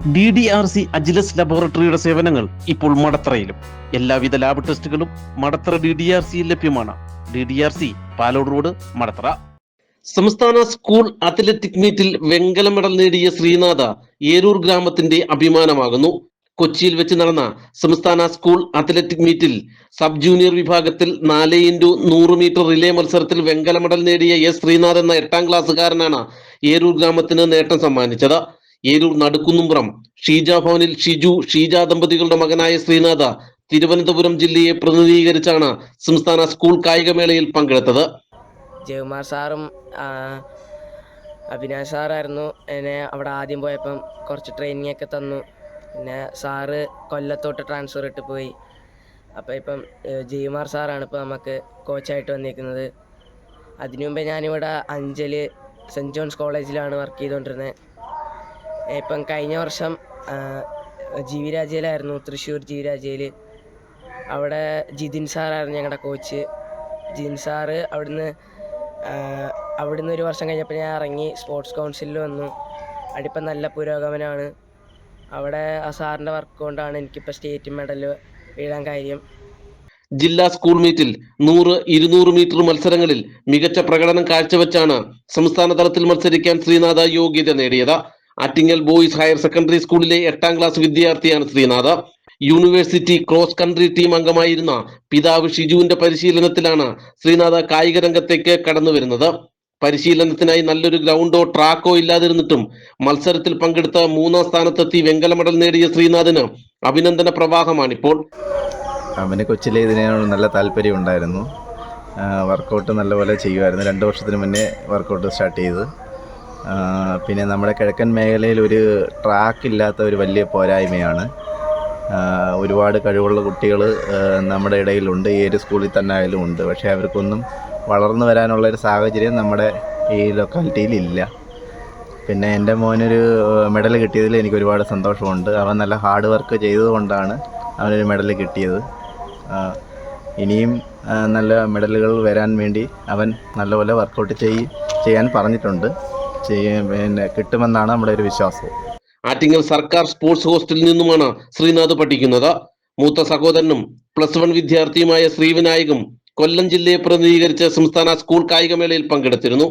D D R C Agilus ലബോറട്ടറിയുടെ സേവനങ്ങൾ ഇപ്പോൾ മടത്തറയിലും. എല്ലാവിധ ലാബ് ടെസ്റ്റുകളും മടത്തറ ഡി ഡി ആർ സിയിൽ ലഭ്യമാണ്. D D R C Palode road Madathara. സംസ്ഥാന സ്കൂൾ അത്ലറ്റിക് മീറ്റിൽ വെങ്കല മെഡൽ നേടിയ ശ്രീനാഥ ഏരൂർ ഗ്രാമത്തിന്റെ അഭിമാനമാകുന്നു. കൊച്ചിയിൽ വെച്ച് നടന്ന സംസ്ഥാന സ്കൂൾ അത്ലറ്റിക് മീറ്റിൽ സബ് ജൂനിയർ വിഭാഗത്തിൽ നാല് ഇന്റു നൂറ് മീറ്റർ റിലേ മത്സരത്തിൽ വെങ്കല മെഡൽ നേടിയ എസ് ശ്രീനാഥ് എന്ന എട്ടാം ക്ലാസ്സുകാരനാണ് ഏരൂർ ഗ്രാമത്തിന് നേട്ടം സമ്മാനിച്ചത്. ഏരൂർ നടുക്കുന്നുംപുറം ഷീജ ഭവനിൽ ഷിജു ഷീജ ദമ്പതികളുടെ മകനായ ശ്രീനാഥ തിരുവനന്തപുരം ജില്ലയെ പ്രതിനിധീകരിച്ചാണ് സംസ്ഥാന സ്കൂൾ കായികമേളയിൽ പങ്കെടുത്തത്. ജയകുമാർ സാറും അഭിനാഷ് സാറായിരുന്നു എന്നെ അവിടെ ആദ്യം പോയപ്പം കുറച്ച് ട്രെയിനിങ് ഒക്കെ തന്നു. പിന്നെ സാറ് കൊല്ലത്തോട്ട് ട്രാൻസ്ഫർ ഇട്ട് പോയി. അപ്പോൾ ഇപ്പം ജയകുമാർ സാറാണ് ഇപ്പോൾ നമുക്ക് കോച്ചായിട്ട് വന്നിരിക്കുന്നത്. അതിനു മുമ്പേ ഞാനിവിടെ അഞ്ചൽ സെന്റ് ജോൺസ് കോളേജിലാണ് വർക്ക് ചെയ്തുകൊണ്ടിരുന്നത് ഇപ്പം കഴിഞ്ഞ വർഷം ജീവിരാജയിലായിരുന്നു തൃശ്ശൂർ ജി വി രാജയിൽ അവിടെ ജിതിൻ സാറായിരുന്നു ഞങ്ങളുടെ കോച്ച്. ജിതിൻ സാറ് അവിടുന്ന് അവിടുന്ന് ഒരു വർഷം കഴിഞ്ഞപ്പോൾ ഞാൻ ഇറങ്ങി സ്പോർട്സ് കൗൺസിലിൽ വന്നു. അടിപ്പം നല്ല പുരോഗമനമാണ്. അവിടെ ആ സാറിന്റെ വർക്ക് കൊണ്ടാണ് എനിക്കിപ്പോൾ സ്റ്റേറ്റ് മെഡൽ വീഴാൻ കാര്യം. ജില്ലാ സ്കൂൾ മീറ്റിൽ നൂറ് ഇരുന്നൂറ് മീറ്റർ മത്സരങ്ങളിൽ മികച്ച പ്രകടനം കാഴ്ചവെച്ചാണ് സംസ്ഥാന തലത്തിൽ മത്സരിക്കാൻ ശ്രീനാഥ യോഗ്യത നേടിയത്. ആറ്റിങ്ങൽ ബോയ്സ് ഹയർ സെക്കൻഡറി സ്കൂളിലെ എട്ടാം ക്ലാസ് വിദ്യാർത്ഥിയാണ് Sreenatha. University cross country team അംഗമായിരുന്ന പിതാവ് ഷിജുവിന്റെ പരിശീലനത്തിലാണ് ശ്രീനാഥ കായിക രംഗത്തേക്ക് കടന്നു വരുന്നത്. പരിശീലനത്തിനായി നല്ലൊരു ഗ്രൗണ്ടോ ട്രാക്കോ ഇല്ലാതിരുന്നിട്ടും മത്സരത്തിൽ പങ്കെടുത്ത മൂന്നാം സ്ഥാനത്തെത്തി വെങ്കല മെഡൽ നേടിയ ശ്രീനാഥിന് അഭിനന്ദന പ്രവാഹമാണിപ്പോൾ. അവന് കൊച്ചിലെ ഇതിനോട് നല്ല താല്പര്യം ഉണ്ടായിരുന്നു. വർക്കൗട്ട് നല്ലപോലെ ചെയ്യുമായിരുന്നു. രണ്ട് വർഷത്തിന് മുന്നേ വർക്കൗട്ട് സ്റ്റാർട്ട് ചെയ്ത്. പിന്നെ നമ്മുടെ കിഴക്കൻ മേഖലയിൽ ഒരു ട്രാക്ക് ഇല്ലാത്ത ഒരു വലിയ പോരായ്മയാണ്. ഒരുപാട് കഴിവുള്ള കുട്ടികൾ നമ്മുടെ ഇടയിലുണ്ട്. ഒരു സ്കൂളിൽ തന്നെ ആയാലും ഉണ്ട്. പക്ഷേ അവർക്കൊന്നും വളർന്നു വരാനുള്ള ഒരു സാഹചര്യം നമ്മുടെ ഈ ലൊക്കാലിറ്റിയിൽ ഇല്ല. പിന്നെ എന്റെ മോനൊരു മെഡൽ കിട്ടിയതിൽ എനിക്ക് ഒരുപാട് സന്തോഷമുണ്ട്. അവൻ നല്ല ഹാർഡ് വർക്ക് ചെയ്തതുകൊണ്ടാണ് അവനൊരു മെഡൽ കിട്ടിയത്. ഇനിയും നല്ല മെഡലുകൾ വരാൻ വേണ്ടി അവൻ നല്ലപോലെ വർക്കൗട്ട് ചെയ് ചെയ്യാൻ പറഞ്ഞിട്ടുണ്ട്. ചെയ്യ പിന്നെ കിട്ടുമെന്നാണ് നമ്മുടെ ഒരു വിശ്വാസം. ആറ്റിങ്ങൽ സർക്കാർ സ്പോർട്സ് ഹോസ്റ്റലിൽ നിന്നുമാണ് ശ്രീനാഥ് പഠിക്കുന്നത്. മൂത്ത സഹോദരനും പ്ലസ് വൺ വിദ്യാർത്ഥിയുമായ ശ്രീവിനായകും കൊല്ലം ജില്ലയെ പ്രതിനിധീകരിച്ച് സംസ്ഥാന സ്കൂൾ കായികമേളയിൽ പങ്കെടുത്തിരുന്നു.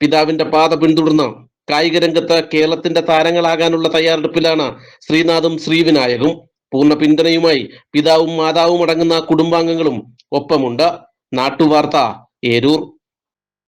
പിതാവിന്റെ പാത പിന്തുടർന്ന് കായിക രംഗത്ത് കേരളത്തിന്റെ താരങ്ങളാകാനുള്ള തയ്യാറെടുപ്പിലാണ് ശ്രീനാഥും ശ്രീവിനായകും. പൂർണ പിന്തുണയുമായി പിതാവും മാതാവും അടങ്ങുന്ന കുടുംബാംഗങ്ങളും ഒപ്പമുണ്ട്. നാട്ടുവാർത്ത ഏരൂർ.